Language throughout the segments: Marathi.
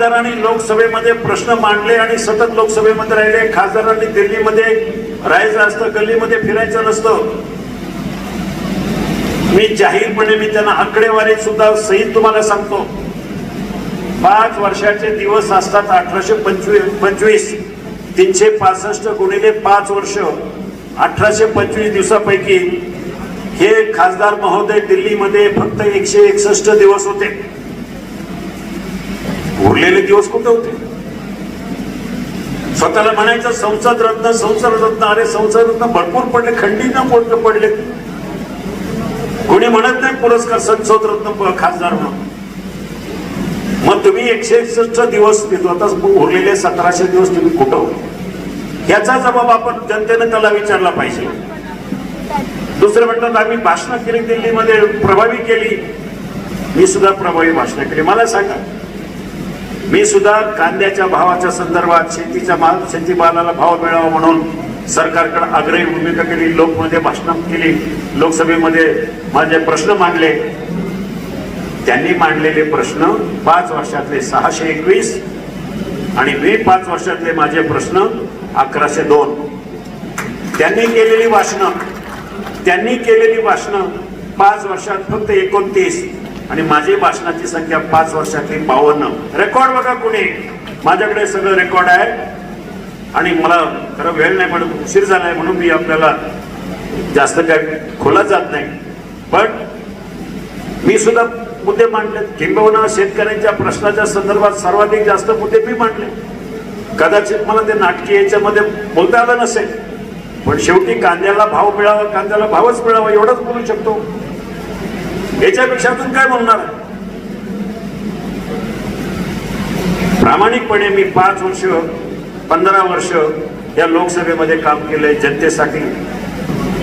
खासदारांनी लोकसभेमध्ये प्रश्न मांडले आणि सतत लोकसभेमध्ये राहिले. खासदारांनी दिल्लीमध्ये राहायचं असतं गल्लीमध्ये फिरायचं नसतं. मी जाहीरपणे मी त्यांना आकडेवारी सुद्धा सहित तुम्हाला सांगतो. पाच वर्षाचे दिवस असतात अठराशे पंचवीस पंचवीस. तीनशे पासष्ट गुणिले पाच वर्ष अठराशे पंचवीस दिवसापैकी हे खासदार महोदय दिल्लीमध्ये फक्त एकशे एकसष्ट दिवस होते. उरलेले दिवस कुठे होते? स्वतःला म्हणायचं संसद रत्न संसद रत्न अरे संसद रत्न भरपूर पडले खंडीनं मोठं पडले कोणी म्हणत नाही पुरस्कार संसद रत्न खासदार म्हणून. मग तुम्ही एकशे एकसष्ट दिवस देतो आता उरलेले सतराशे दिवस तुम्ही कुठं याचा जबाब आपण जनतेने त्याला विचारला पाहिजे. दुसरं म्हणतात आम्ही भाषणं केली दिल्लीमध्ये प्रभावी केली. मी सुद्धा प्रभावी भाषणं केली. मला सांगा मी सुद्धा कांद्याच्या भावाच्या संदर्भात शेतीच्या माल शेतीमालाला भाव मिळावा म्हणून सरकारकडे आग्रही भूमिका केली लोकमध्ये भाषण केली लोकसभेमध्ये माझे प्रश्न मांडले. त्यांनी मांडलेले प्रश्न पाच वर्षातले सहाशे एकवीस आणि मी पाच वर्षातले माझे प्रश्न अकराशे दोन. त्यांनी केलेली भाषणं त्यांनी केलेली भाषणं पाच वर्षात फक्त एकोणतीस. आणि माझी भाषणाची संख्या पाच वर्षातली बावन्न. रेकॉर्ड बघा कुणी. माझ्याकडे सगळं रेकॉर्ड आहे. आणि मला खरं वेळ नाही पण उशीर झालाय म्हणून मी आपल्याला जास्त काय खोला जात नाही. पण मी सुद्धा मुद्दे मांडले किंबहुना शेतकऱ्यांच्या प्रश्नाच्या संदर्भात सर्वाधिक जास्त मुद्दे मी मांडले. कदाचित मला ते नाटकी याच्यामध्ये बोलता आलं नसेल. पण शेवटी कांद्याला भाव मिळावा कांद्याला भावच मिळावा एवढंच बोलू शकतो. याच्यापेक्षा अजून काय बोलणार? प्रामाणिकपणे मी पाच वर्ष पंधरा वर्ष या लोकसभेमध्ये काम केलंय जनतेसाठी.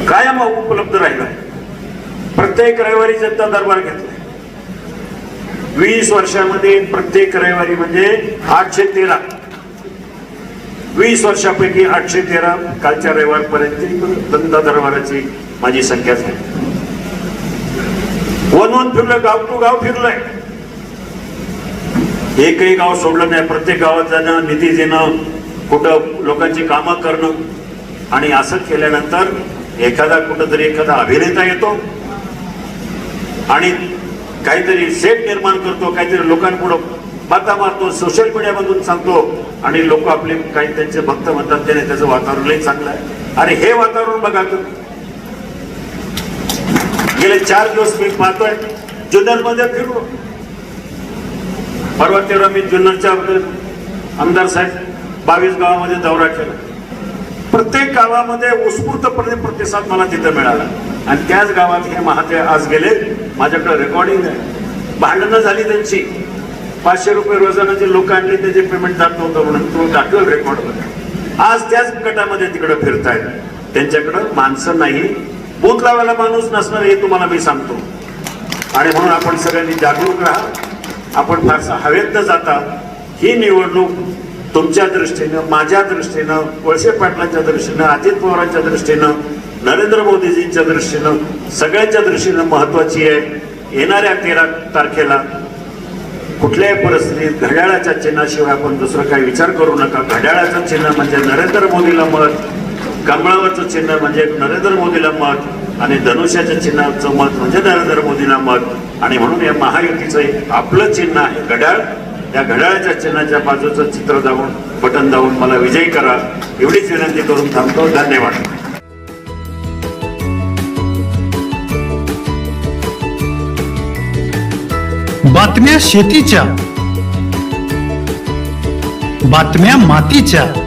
कायम उपलब्ध राहिला प्रत्येक रविवारी जनता दरबार घेतलाय. वीस वर्षामध्ये प्रत्येक रविवारी म्हणजे आठशे तेरा. वीस वर्षापैकी आठशे तेरा कालच्या रविवारपर्यंत जनता दरबाराची माझी संख्या झाली. वन वन फिरलं गाव टू गाव फिरलंय. एकही गाव सोडलं नाही प्रत्येक गावात जाणं निधी देणं कुठं लोकांची कामं करणं. आणि असं केल्यानंतर एखादा कुठंतरी एखादा अभिनेता येतो. आणि काहीतरी सेट निर्माण करतो काहीतरी लोकांपुढं बाता मारतो सोशल मीडियामधून सांगतो. आणि लोक आपले काही त्यांचे भक्त म्हणतात त्याने त्याचं वातावरण लई चांगलं आहे. अरे हे वातावरण बघा गेले चार दिवस मी पाहतोय. जुन्नरमध्ये फिरलो परवा तेव्हा मी जुन्नरच्या आमदार साहेब बावीस गावामध्ये दौरा केला. प्रत्येक गावामध्ये उत्स्फूर्तपणे प्रतिसाद मला तिथं मिळाला. आणि त्याच गावात हे महाते आज गेले. माझ्याकडे रेकॉर्डिंग आहे. भांडणं झाली त्यांची. पाचशे रुपये रोजानं लोक आणले त्याचे पेमेंट जात नव्हतं म्हणून तो दाखवेल रेकॉर्डमध्ये आज त्याच गटामध्ये तिकडे फिरतायत. त्यांच्याकडं माणसं नाही. बूथ लावायला माणूस नसणार हे तुम्हाला मी सांगतो. आणि म्हणून आपण सगळ्यांनी जागरूक राहा. आपण फारसा हवेत न जाता ही निवडणूक तुमच्या दृष्टीनं माझ्या दृष्टीनं वळसे पाटलांच्या दृष्टीनं अजित पवारांच्या दृष्टीनं नरेंद्र मोदीजींच्या दृष्टीनं सगळ्यांच्या दृष्टीनं महत्वाची आहे. येणाऱ्या तेरा तारखेला कुठल्याही परिस्थितीत घड्याळाच्या चिन्हाशिवाय आपण दुसरं काही विचार करू नका. घड्याळाचं चिन्ह म्हणजे नरेंद्र मोदीला मत कमळावरचं चिन्ह म्हणजे नरेंद्र मोदीला मत आणि धनुष्याच्या चिन्हाचं मत म्हणजे नरेंद्र मोदीला मत. आणि म्हणून या महायुतीचं एक आपलं चिन्ह आहे घड्याळ. त्या घड्याळाच्या चिन्हाच्या बाजूचं चित्र जाऊन बटन दाबून मला विजयी करा. एवढीच विनंती करून थांबतो. धन्यवाद. बातम्या शेतीच्या बातम्या मातीच्या.